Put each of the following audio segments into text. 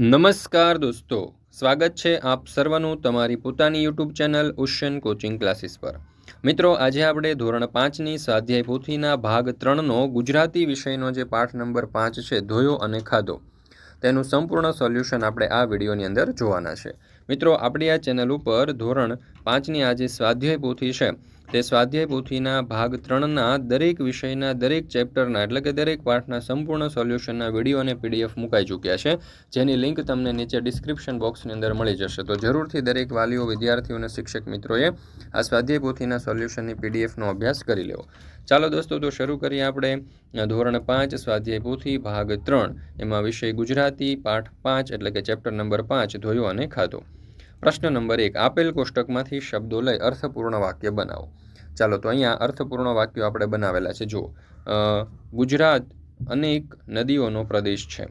નમસ્કાર દોસ્તો, સ્વાગત છે આપ સર્વનું તમારી પોતાની YouTube channel Ocean Coaching Classes પર. મિત્રો, આજે આપણે ધોરણ પાંચની સ્વાધ્યાય પોથીના ભાગ ત્રણનો ગુજરાતી વિષયનો જે પાઠ નંબર પાંચ છે, ધોયો અને ખાધો, તેનું સંપૂર્ણ સોલ્યુશન આપણે આ વિડીયોની અંદર જોવાના છે. મિત્રો, આપણી આ ચેનલ ઉપર ધોરણ પાંચની આ જે સ્વાધ્યાય પોથી છે તે સ્વાધ્યાય પોથીના ભાગ ત્રણના દરેક વિષયના દરેક ચેપ્ટરના એટલે કે દરેક પાઠના સંપૂર્ણ સોલ્યુશનના વીડિયો અને પીડીએફ મુકાઈ ચૂક્યા છે. જેની લિંક તમને નીચે ડિસ્ક્રિપ્શન બોક્સની અંદર મળી જશે. તો જરૂરથી દરેક વાલીઓ, વિદ્યાર્થીઓ અને શિક્ષક મિત્રોએ આ સ્વાધ્યાય પોથીના સોલ્યુશનની પીડીએફનો અભ્યાસ કરી લેવો. ચાલો દોસ્તો, તો શરૂ કરીએ આપણે. ધોરણ પાંચ, સ્વાધ્યાય પોથી, ભાગ ત્રણ. એમાં વિષય ગુજરાતી, પાઠ પાંચ એટલે કે ચેપ્ટર નંબર પાંચ, ધોયો અને ખાધો. પ્રશ્ન નંબર એક, આપેલ કોષ્ટકમાંથી શબ્દો લઈ અર્થપૂર્ણ વાક્ય બનાવો. ચાલો, તો અહીંયા અર્થપૂર્ણ વાક્યો આપણે બનાવેલા છે. જુઓ ગુજરાત અનેક નદીઓનો પ્રદેશ છે.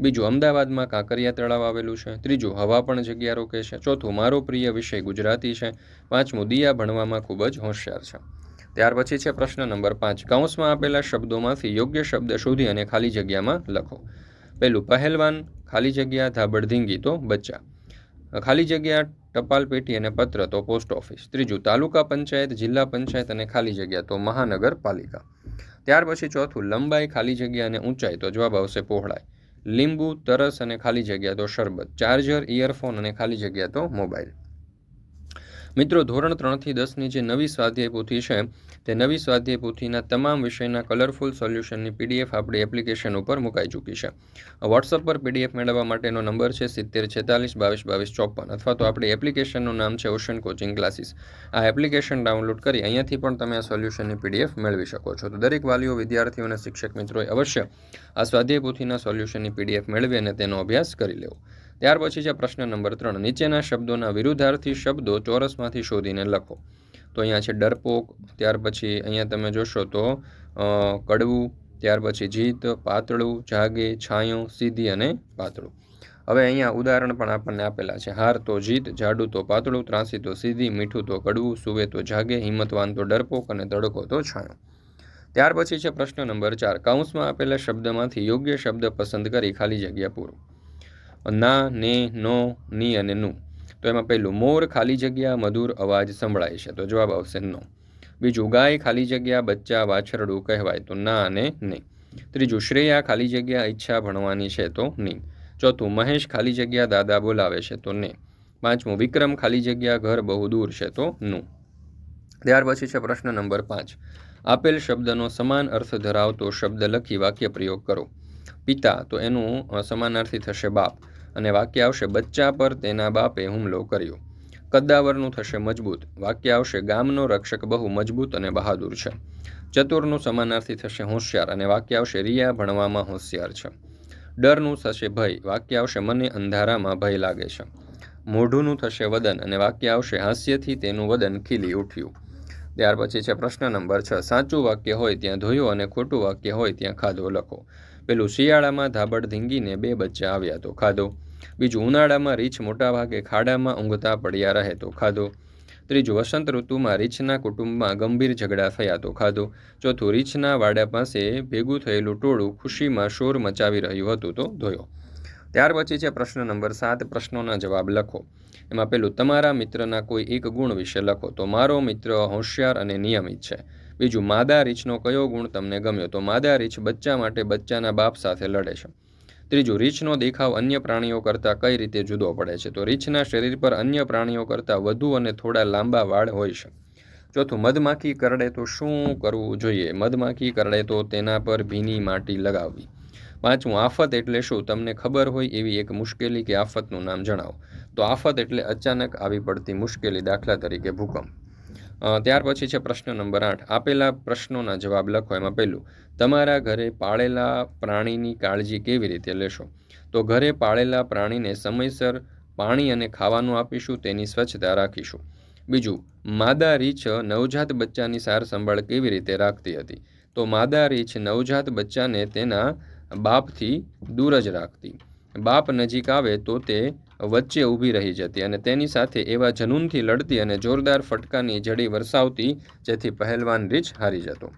બીજું, અમદાવાદમાં કાંકરિયા તળાવ આવેલું છે. ત્રીજું, હવા પણ જગ્યા રોકે છે. ચોથું, મારો પ્રિય વિષય ગુજરાતી છે. પાંચમું, દિયા ભણવામાં ખૂબ જ હોશિયાર છે. ત્યાર પછી છે પ્રશ્ન નંબર પાંચ, કૌંસમાં આપેલા શબ્દોમાંથી યોગ્ય શબ્દ શોધી અને ખાલી જગ્યામાં લખો. પહેલું, પહેલવાન, ખાલી જગ્યા ધાબડ ધીંગી તો બચ્ચા. ખાલી જગ્યા, ટપાલ પેટી અને પત્ર તો પોસ્ટ ઓફિસ. ત્રીજું, તાલુકા પંચાયત, જિલ્લા પંચાયત અને ખાલી જગ્યા તો મહાનગરપાલિકા. ત્યાર પછી ચોથું, લંબાઈ, ખાલી જગ્યા અને ઊંચાઈ તો જવાબ આવશે પહોળાઈ. લીંબુ, તરસ અને ખાલી જગ્યા તો શરબત. ચાર્જર, ઇયરફોન અને ખાલી જગ્યા તો મોબાઈલ. મિત્રો, ધોરણ ત્રણથી દસની જે નવી સ્વાધ્યાય પોથી છે તે નવી સ્વાધ્યાય પોથીના તમામ વિષયના કલરફુલ સોલ્યુશનની પીડીએફ આપણી એપ્લિકેશન ઉપર મુકાઈ ચૂકી છે. વોટ્સઅપ પર પીડીએફ મેળવવા માટેનો નંબર છે સિત્તેર છેતાલીસ બાવીસ બાવીસ ચોપન અથવા તો આપણી એપ્લિકેશનનું નામ છે ઓશન કોચિંગ ક્લાસીસ આ એપ્લિકેશન ડાઉનલોડ કરી અહીંયાથી પણ તમે આ સોલ્યુશનની પીડીએફ મેળવી શકો છો. તો દરેક વાલીઓ, વિદ્યાર્થીઓ અને શિક્ષક મિત્રોએ અવશ્ય આ સ્વાધ્યાય પોથીના સોલ્યુશનની પીડીએફ મેળવી અને તેનો અભ્યાસ કરી લેવો. ત્યાર પછી છે પ્રશ્ન નંબર ત્રણ. નીચેના શબ્દોના વિરુદ્ધાર્થી શબ્દો ચોરસમાંથી શોધીને લખો. તો અહીંયા છે ડરપોક, ત્યાર પછી અહીંયા તમે જોશો તો કડવું, ત્યાર પછી જીત, પાતળું, જાગે, છાંયો, સીધી અને પાતળું. હવે અહીંયા ઉદાહરણ પણ આપણને આપેલા છે. હાર તો જીત, જાડું તો પાતળું, ત્રાસી તો સીધી, મીઠું તો કડવું, સુવે તો જાગે, હિંમતવાન તો ડરપોક અને તડકો તો છાંયો. ત્યાર પછી છે પ્રશ્ન નંબર ચાર. કાઉન્સમાં આપેલા શબ્દમાંથી યોગ્ય શબ્દ પસંદ કરી ખાલી જગ્યા પૂરું. ના, ને, નો, ની અને નું. તો એમાં પહેલું, મોર ખાલી જગ્યા મધુર અવાજ સંભળાય છે. તો જવાબ આવશે, નો. બીજું, ગાય ખાલી જગ્યા બચ્ચા વાછરડું કહેવાય તો ના અને નહીં. ત્રીજું, શ્રેયા ખાલી જગ્યા ઈચ્છા ભણવાની છે તો નહીં. ચોથું, મહેશ ખાલી જગ્યા દાદા બોલાવે છે તો ને. પાંચમું, વિક્રમ ખાલી જગ્યા ઘર બહુ દૂર છે તો નું. ત્યાર પછી છે પ્રશ્ન નંબર પાંચ. આપેલ શબ્દનો સમાન અર્થ ધરાવતો શબ્દ લખી વાક્ય પ્રયોગ કરો. પિતા, તો એનું સમાનાર્થી થશે બાપ. અને વાક્ય આવશે, બચ્ચા પર તેના બાપે હુમલો કર્યો. કદ્દાવરનું થશે મજબૂત. વાક્ય આવશે, ગામનો રક્ષક બહુ મજબૂત અને બહાદુર છે. ચતુરનું સમાનાર્થી થશે હોશિયાર અને વાક્ય આવશે, રિયા ભણવામાં હોશિયાર છે. ડરનું થશે ભય. વાક્ય આવશે, મને અંધારામાં ભય લાગે છે. મોઢુંનું થશે વદન અને વાક્ય આવશે, હાસ્યથી તેનું વદન ખીલી ઉઠ્યું. ત્યાર પછી છે પ્રશ્ન નંબર છ. સાચું વાક્ય હોય ત્યાં ધોયો અને ખોટું વાક્ય હોય ત્યાં ખાધો લખો. પેલું શિયાળામાં ધાબડ ધીંગીને બે બચ્ચા આવ્યા તો ખાધો. બીજું ઉનાળામાં રીછ મોટાભાગે ખાડામાં ઊંઘતા પડ્યા રહે તો ખાધો. ત્રીજું વસંત ઋતુમાં રીછના કુટુંબમાં ગંભીર ઝઘડા થયા તો ખાધો. ચોથું રીછના વાડા પાસે ભેગું થયેલું ટોળું ખુશીમાં શોર મચાવી રહ્યું હતું તો ધોયો. ત્યાર પછી છે પ્રશ્ન નંબર સાત, પ્રશ્નોના જવાબ લખો. એમાં પેલું, તમારા મિત્રના કોઈ એક ગુણ વિશે લખો. તો, મારો મિત્ર હોશિયાર અને નિયમિત છે. બીજું, માદા રીછનો કયો ગુણ તમને ગમ્યો? તો માદા રીછ બચ્ચા માટે બચ્ચાના બાપ સાથે લડે છે. ત્રીજું, રીછનો દેખાવ અન્ય પ્રાણીઓ કરતાં કઈ રીતે જુદો પડે છે? તો રીછના શરીર પર અન્ય પ્રાણીઓ કરતાં વધુ અને થોડા લાંબા વાળ હોય છે. ચોથું, મધમાખી કરડે તો શું કરવું જોઈએ? મધમાખી કરડે તો તેના પર ભીની માટી લગાવવી. પાંચમું, આફત એટલે શું? તમને ખબર હોય એવી એક મુશ્કેલી કે આફતનું નામ જણાવો. તો આફત એટલે અચાનક આવી પડતી મુશ્કેલી દાખલા તરીકે ભૂકંપ. ત્યાર પછી છે પ્રશ્ન નંબર આઠ. આપેલા પ્રશ્નોના જવાબ લખો, એમાં પહેલું, તમારા ઘરે પાળેલા પ્રાણીની કાળજી કેવી રીતે લેશો? તો ઘરે પાળેલા પ્રાણીને સમયસર પાણી અને ખાવાનું આપીશું, તેની સ્વચ્છતા રાખીશું. બીજું, માદા રીછ નવજાત બચ્ચાની સાર સંભાળ કેવી રીતે રાખતી હતી? તો માદા રીછ નવજાત બચ્ચાને તેના બાપથી દૂર જ રાખતી. બાપ નજીક આવે તો તે વચ્ચે ઊભી રહી જતી અને તેની સાથે એવા જનૂનથી લડતી અને જોરદાર ફટકાની જડી વરસાવતી, જેથી પહેલવાન રીછ હારી જતો.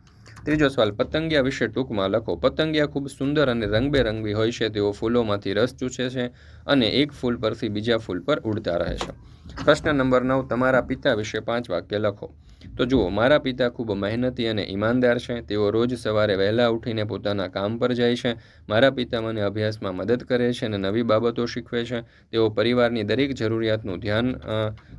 ત્રીજો સવાલ, પતંગિયા વિશે ટૂંકમાં લખો. પતંગિયા ખૂબ સુંદર અને રંગબેરંગી હોય છે, તેઓ ફૂલોમાંથી રસ ચૂસે છે અને એક ફૂલ પરથી બીજા ફૂલ પર ઉડતા રહે છે. પ્રશ્ન નંબર નવ, તમારા પિતા વિશે પાંચ વાક્ય લખો. તો જુઓ, મારા પિતા ખૂબ મહેનતી અને ઈમાનદાર છે. તેઓ રોજ સવારે વહેલા ઉઠીને પોતાના કામ પર જાય છે. મારા પિતા મને અભ્યાસમાં મદદ કરે છે અને નવી બાબતો શીખવે છે. તેઓ પરિવારની દરેક જરૂરિયાતનું ધ્યાન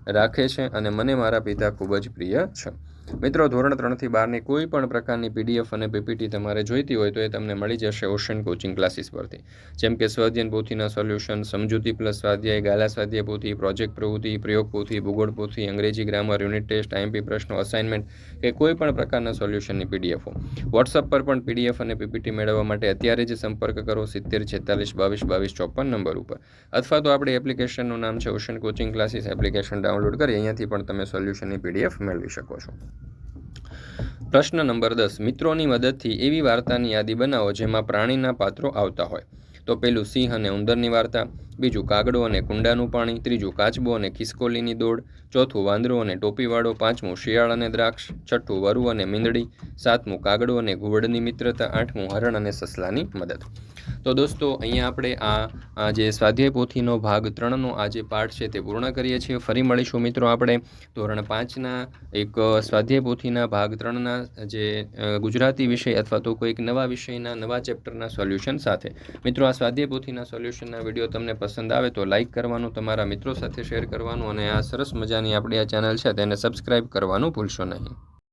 રાખે છે અને મને મારા પિતા ખૂબ જ પ્રિય છે. મિત્રો, ધોરણ ત્રણથી બારની કોઈ પણ પ્રકારની પીડીએફ અને પીપીટી તમારે જોઈતી હોય તો એ તમને મળી જશે ઓશન કોચિંગ ક્લાસીસ પરથી. જેમ કે સ્વાધ્યાયન પોથીના સોલ્યુશન, સમજૂતી પ્લસ સ્વાધ્યાય, ગાલા સ્વાધ્યાય પોથી, પ્રોજેક્ટ પ્રવૃત્તિ, પ્રયોગ પોથી, ભૂગોળ પોથી, અંગ્રેજી ગ્રામર, યુનિટ ટેસ્ટ આઈએમપી પ્રશ્નો, અસાઇનમેન્ટ કે કોઈ પણ પ્રકારના સોલ્યુશનની પીડીએફો વોટ્સઅપ પર પણ પીડીએફ અને પીપીટી મેળવવા માટે અત્યારે જ સંપર્ક કરો સિત્તેર, છેતાલીસ, બાવીસ બાવીસ, ચોપન નંબર ઉપર. અથવા તો આપણી એપ્લિકેશનનું નામ છે Ocean Coaching Classes application download કરી અહીંયાથી પણ તમે સોલ્યુશનની પીડીએફ મેળવી શકો છો. પ્રશ્ન નંબર દસ, મિત્રોની મદદથી એવી વાર્તાની યાદી બનાવો જેમાં પ્રાણીના પાત્રો આવતા હોય. તો પેલું સિંહ અને ઉંદરની વાર્તા, બીજું કાગડો અને કુંડાનું પાણી, ત્રીજું કાચબો અને ખિસકોલીની દોડ, ચોથું વાંદરો અને ટોપીવાળો, પાંચમું શિયાળ અને દ્રાક્ષ, છઠ્ઠું વરુ અને મીંદડી, સાતમું કાગડો અને ઘુવડની મિત્રતા, આઠમું હરણ અને સસલાની મદદ. તો દોસ્તો, અહીંયા આપણે આ જે સ્વાધ્યાય પોથીનો ભાગ ત્રણનો આ જે પાઠ છે તે પૂર્ણ કરીએ છીએ. ફરી મળીશું મિત્રો આપણે ધોરણ પાંચના એક સ્વાધ્યાય પોથીના ભાગ ત્રણના જે ગુજરાતી વિષય અથવા તો કોઈક નવા વિષયના, નવા ચેપ્ટરના સોલ્યુશન સાથે. મિત્રો, આ સ્વાધ્યાય પોથીના સોલ્યુશનના વીડિયો તમને પસંદ આવે તો લાઇક કરવાનું, તમારા મિત્રો સાથે શેર કરવાનું અને આ સરસ મજાની આપણી આ ચેનલ છે તેને સબસ્ક્રાઇબ કરવાનું ભૂલશો નહીં.